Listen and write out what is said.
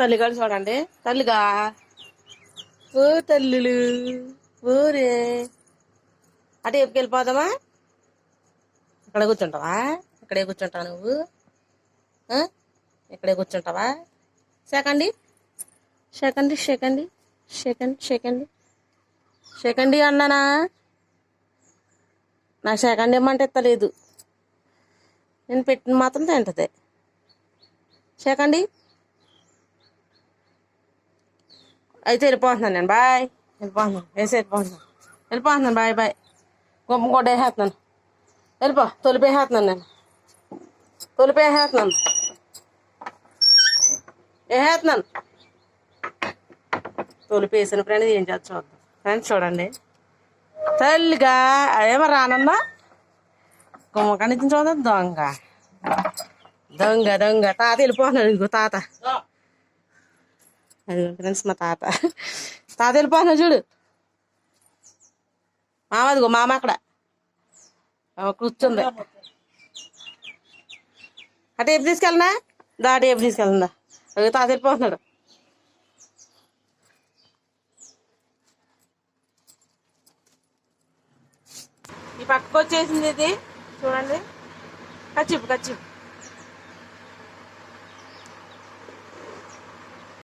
తల్లిగాడు చూడండి. తల్లిగా. ఓ తల్లులు ఊరే. అటు ఎప్పుకి వెళ్ళిపోదామా? ఇక్కడ కూర్చుంటావా? ఇక్కడే కూర్చుంటావా నువ్వు? ఇక్కడే కూర్చుంటావా? సెకండి సెకండి సెకండి సెకండ్ సెకండ్ సెకండి అన్నానా? నా సెకండ్ ఇమ్మంటే ఇస్తలేదు నేను పెట్టిన మాత్రం తింటది. సెకండి అయితే వెళ్ళిపోతున్నాను నేను బాయ్ వెళ్ళిపోతున్నాను వేసి వెళ్ళిపోతున్నాను వెళ్ళిపోతున్నాను బాయ్ బాయ్ గుమ్మ కూడా వేసేస్తున్నాను వెళ్ళిపో తొలిపేసేస్తున్నాను నేను తొలిపేసేస్తున్నాను వేసేస్తున్నాను తొలిపేసిన ఫ్రెండ్ ఏం చేస్తా చూద్దాం ఫ్రెండ్స్ చూడండి తల్లిగా అదేమో రానన్నా గుమ్మకాడ నుంచి చూద్దాం దొంగ దొంగ దొంగ తాత వెళ్ళిపోతున్నాడు ఇంకో తాత అది ఫ్రెండ్స్ మా తాత. తాత వెళ్ళిపోతున్నాడు చూడు. మామ అదిగో మామ అక్కడ. కూర్చుంది. అటు ఎప్పుడు తీసుకెళ్ళనా? దాటి ఎప్పుడు తీసుకెళ్ళందా అది తాత వెళ్ళిపోతున్నాడు. ఈ పక్కకు వచ్చేసింది ఇది. చూడండి. కచ్చిపు కచ్చిపు